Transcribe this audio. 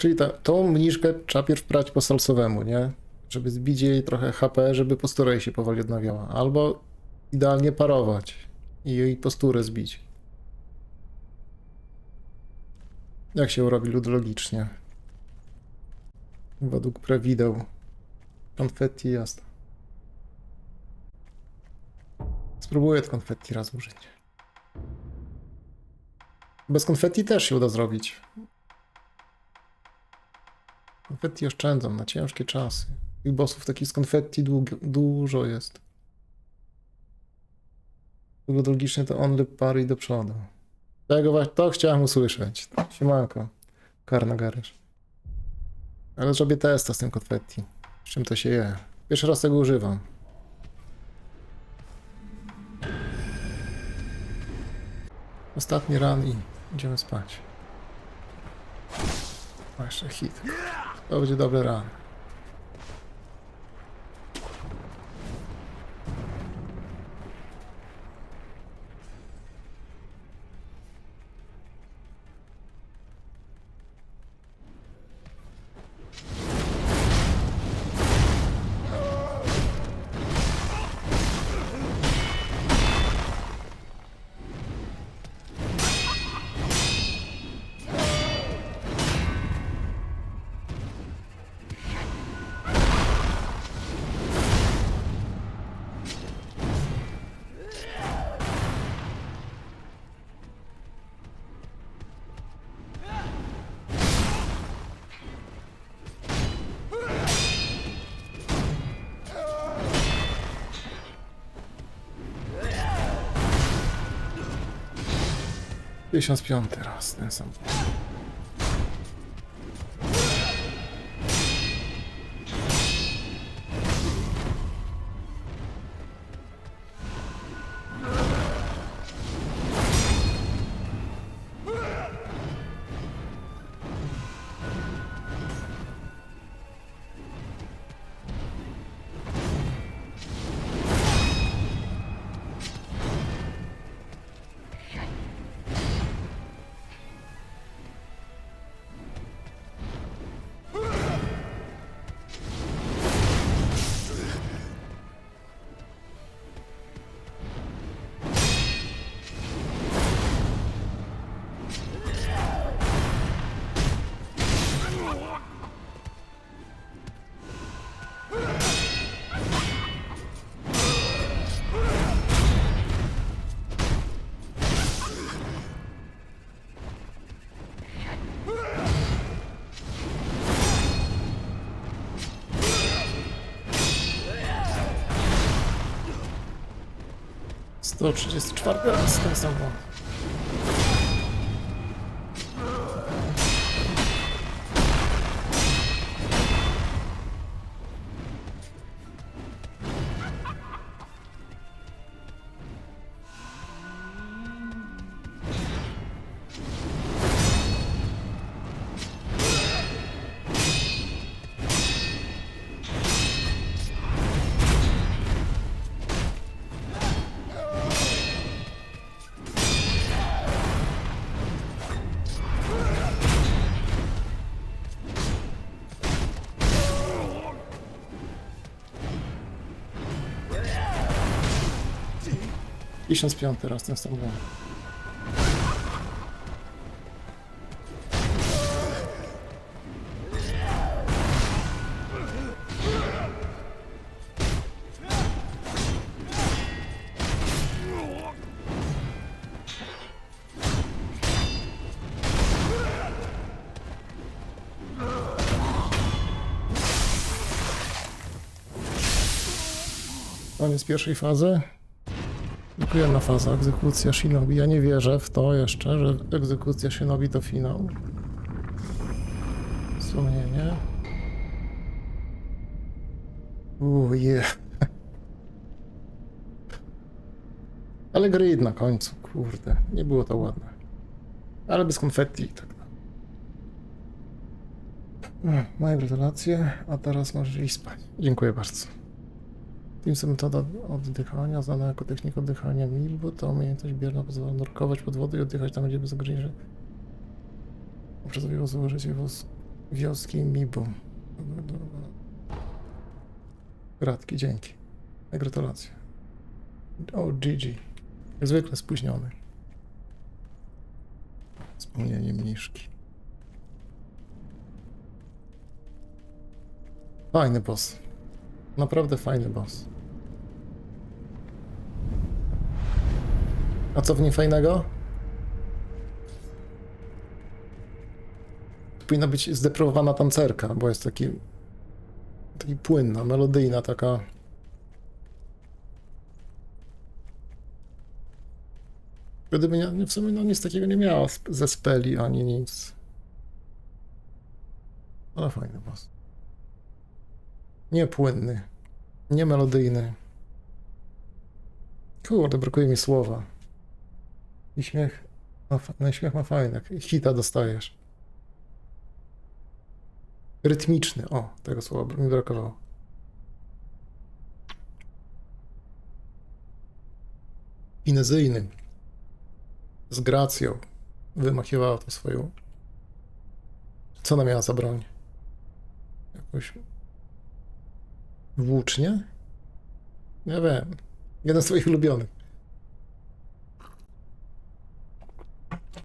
Czyli ta, tą mniszkę trzeba pierw brać po salsowemu, nie? Żeby zbić jej trochę HP, żeby postura jej się powoli odnawiała. Albo idealnie parować i jej posturę zbić. Jak się robi ludologicznie? Według prewideł. Konfetti jasne. Spróbuję to konfetti raz użyć. Bez konfetti też się uda zrobić. Konfetti oszczędzam na ciężkie czasy. Tych bossów takich z konfetti dużo jest. Ludologicznie to only pary do przodu. Tego właśnie, to chciałem usłyszeć. Siemanko. Karna garyż. Ale zrobię testa z tym konfetti. Z czym to się je. Pierwszy raz tego używam. Ostatni ran i idziemy spać. O, jeszcze hit. To będzie dobry run. 55 raz ten sam. Sto trzydziesty czwarty raz ten. Tysiąc piąty raz ten sam błąd. Koniec pierwszej fazy. Dziękujemy faza egzekucja Shinobi. Ja nie wierzę w to jeszcze, że egzekucja Shinobi to finał. Wspomnienie. Uuu, yeah. Ale grid na końcu, kurde. Nie było to ładne. Ale bez konfetti i tak dalej. Moje gratulacje, a teraz możesz iść spać. Dziękuję bardzo. Teams metoda oddychania, znana jako technika oddychania Milbo, to umiejętność bierna pozwala nurkować pod wodą i oddychać tam, gdzie bez ograniczeń. Poprzez założycie wóz Wioski Mibo. Gratki, dzięki. Gratulacje. O, GG. Zwykle spóźniony. Wspomnienie mniszki. Fajny boss. Naprawdę fajny boss. A co w nim fajnego? Powinna być zdeprawowana tancerka, bo jest taki, taki płynna, melodyjna taka. Gdyby nie, w sumie no, nic takiego nie miała ze speli ani nic. Ale fajny boss. Nie płynny, nie melodyjny. Kurde, brakuje mi słowa. I śmiech, ma, no śmiech ma fajny, hita dostajesz. Rytmiczny, o, tego słowa mi brakowało. Finezyjny. Z gracją. Wymachiwała to swoją. Co ona miała za broń? Jakąś. Włócznię? Nie wiem. Jeden z swoich ulubionych.